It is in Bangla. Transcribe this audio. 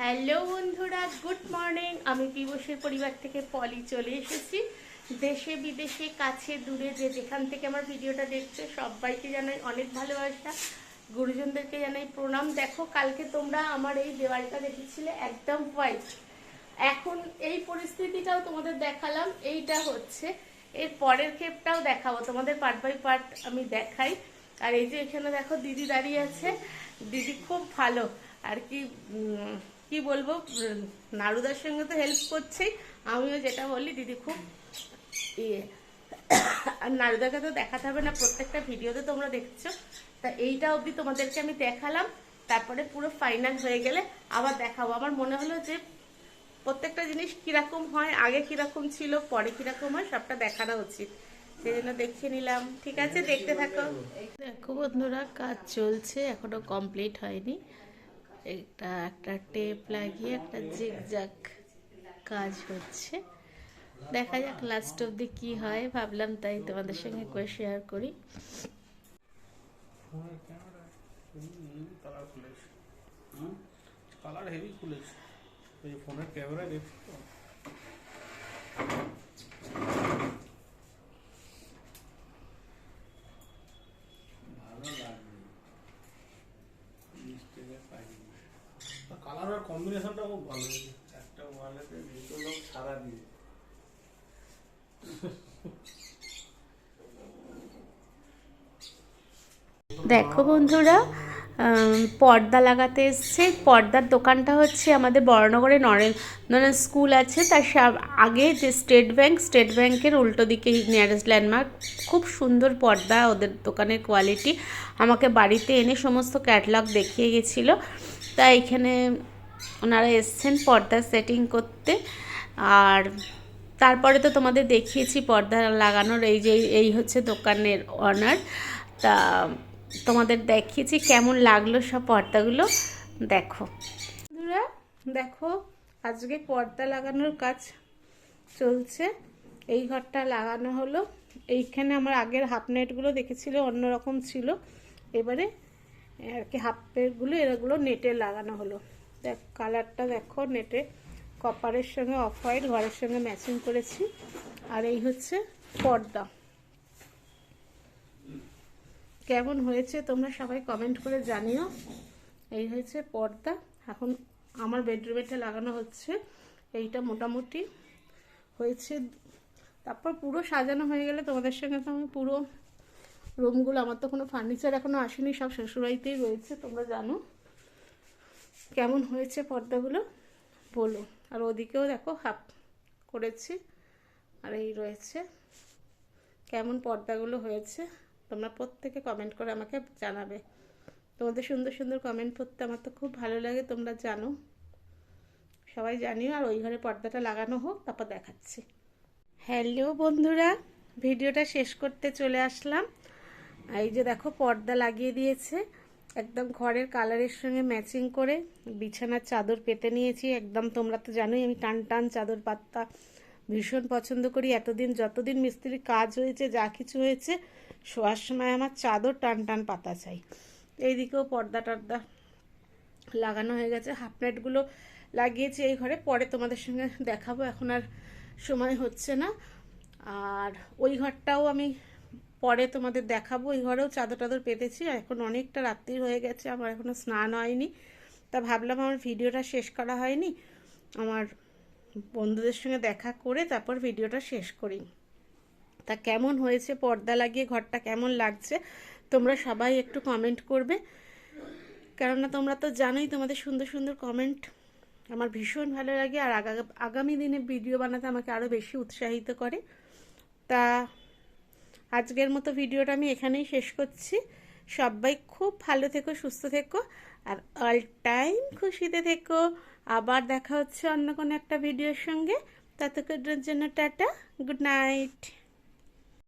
হ্যালো বন্ধুরা, গুড মর্নিং। আমি পিবসের পরিবার থেকে পলি চলে এসেছি। দেশে বিদেশে, কাছে, দূরে যে যেখান থেকে আমার ভিডিওটা দেখছ, সবাইকে জানাই অনেক ভালোবাসা। গুরুজনদেরকে জানাই প্রণাম। দেখো, কালকে তোমরা আমার এই দেওয়ালটা দেখেছিলে একদম হোয়াইট এখন এই পরিস্থিতিটাও তোমাদের দেখালাম। এইটা হচ্ছে, এর পরের ক্ষেপটাও দেখাবো। তোমাদের পার্ট বাই পার্ট আমি দেখাই। আর এই যে এখানে দেখো দিদি দাঁড়িয়ে আছে। দিদি খুব ভালো। আর কি কি বলব, নারুদার সঙ্গে তো হেল্প করছেই। আমিও যেটা বলি, দিদি খুব ইয়ে। আর নারুদাকে তো দেখাতে হবে না, প্রত্যেকটা ভিডিওতে তোমরা দেখছ। তা এইটা অবধি তোমাদেরকে আমি দেখালাম, তারপরে পুরো ফাইনাল হয়ে গেলে আবার দেখাবো। আমার মনে হলো যে প্রত্যেকটা জিনিস কীরকম হয়, আগে কীরকম ছিল, পরে কীরকম হয়, সবটা দেখানো উচিত। সেই জন্য দেখিয়ে নিলাম। ঠিক আছে, দেখতে থাকো। দেখো বন্ধুরা, কাজ চলছে, এখনও কমপ্লিট হয়নি। এটা একটা টেপ লাগিয়ে একটা জিগজাক কাজ হচ্ছে। দেখা যাক লাস্ট অব্দি কি হয়, ভাবলাম তাই তোমাদের সঙ্গে করে। শেয়ার করি কালার হেভি খুলেছে। ফোনের ক্যামেরা দেখছি তো কালার আর কম্বিনেশনটা খুব ভালো হয়েছে। একটা ওয়ালেতে দুটো লোক সারা দিয়ে। দেখো বন্ধুরা পর্দা লাগাতে এসছে। পর্দার দোকানটা হচ্ছে আমাদের বড়নগরে নরেন্দ্র স্কুল আছে। তার সা- আগে যে স্টেট ব্যাংক স্টেট ব্যাংকের উল্টো দিকে নিয়ারেস্ট ল্যান্ডমার্ক খুব সুন্দর পর্দা ওদের দোকানের কোয়ালিটি আমাকে বাড়িতে এনে সমস্ত ক্যাটলগ দেখিয়ে গেছিল। তা এখানে ওনারা এসছেন পর্দা সেটিং করতে। আর তারপরে তো তোমাদের দেখিয়েছি পর্দা লাগানোর, এই যে, এই হচ্ছে দোকানের অনার তা তোমাদের দেখিয়েছি কেমন লাগল সব পর্দাগুলো। দেখো। বন্ধুরা, দেখো, আজকে পর্দা লাগানোর কাজ চলছে। এই ঘরটা লাগানো হলো। এইখানে আমার আগের হাফ নেটগুলো দেখেছিল, অন্যরকম ছিল। এবারে আর কি হাফ নেটগুলো এগুলো নেটে লাগানো হলো। দেখ কালারটা দেখো নেটে কপারের সঙ্গে অফ হোয়াইট ঘরের সঙ্গে ম্যাচিং করেছি। আর এই হচ্ছে পর্দা। কেমন হয়েছে তোমরা সবাই কমেন্ট করে জানিও। এই হয়েছে পর্দা। এখন আমার বেডরুমেটা লাগানো হচ্ছে। এইটা মোটামুটি হয়েছে। তারপর পুরো সাজানো হয়ে গেলে তোমাদের সঙ্গে তো আমি পুরো রুমগুলো আমার তো কোনো ফার্নিচার এখনও আসেনি, সব শ্বশুরবাড়িতেই রয়েছে, তোমরা জানো। কেমন হয়েছে পর্দাগুলো? বলো আর ওদিকেও দেখো হাফ করেছি। আর এই রয়েছে। কেমন পর্দাগুলো হয়েছে? তোমরা প্রত্যেকে কমেন্ট করে আমাকে জানাবে। তোমাদের সুন্দর সুন্দর কমেন্ট পড়তে আমার তো খুব ভালো লাগে, তোমরা জানো। সবাই জানিও আর ওই ঘরে পর্দাটা লাগানো হোক, তারপর দেখাচ্ছি। হ্যালো বন্ধুরা ভিডিওটা শেষ করতে চলে আসলাম। এই যে দেখো পর্দা লাগিয়ে দিয়েছে। একদম ঘরের কালারের সঙ্গে ম্যাচিং করে বিছানার চাদর পেতে নিয়েছি। একদম তোমরা তো জানোই আমি টান টান চাদর পাত্তা ভীষণ পছন্দ করি। এতদিন যতদিন মিস্ত্রির কাজ হয়েছে, যা কিছু হয়েছে, শোয়ার সময় আমার চাদর টান টান পাতা চাই। এইদিকেও পর্দা টর্দা লাগানো হয়ে গেছে। হাফ প্লেটগুলো লাগিয়েছি এই ঘরে। পরে তোমাদের সঙ্গে দেখাবো। এখন আর সময় হচ্ছে না। আর ওই ঘরটাও আমি পরে তোমাদের দেখাবো, ওই ঘরেও চাদর টাদর পেতেছি এখন অনেকটা রাত্রি হয়ে গেছে, আমার এখনও স্নান হয়নি। তা ভাবলাম আমার ভিডিওটা শেষ করা হয়নি, আমার বন্ধুদের সঙ্গে দেখা করে তারপর ভিডিওটা শেষ করি। তা কেমন হয়েছে, পর্দা লাগিয়ে ঘরটা কেমন লাগছে, তোমরা সবাই একটু কমেন্ট করবে। কেননা তোমরা তো জানোই, তোমাদের সুন্দর সুন্দর কমেন্ট আমার ভীষণ ভালো লাগে, আর আগা- আগামী দিনে ভিডিও বানাতে আমাকে আরও বেশি উৎসাহিত করে। তা আজকের মতো ভিডিওটা আমি এখানেই শেষ করছি। সবাই খুব ভালো থেকো, সুস্থ থেকো, আর অল টাইম খুশিতে থেকো। আবার দেখা হচ্ছে অন্য কোনো একটা ভিডিওর সঙ্গে। ততক্ষণের জন্য টাটা গুড নাইট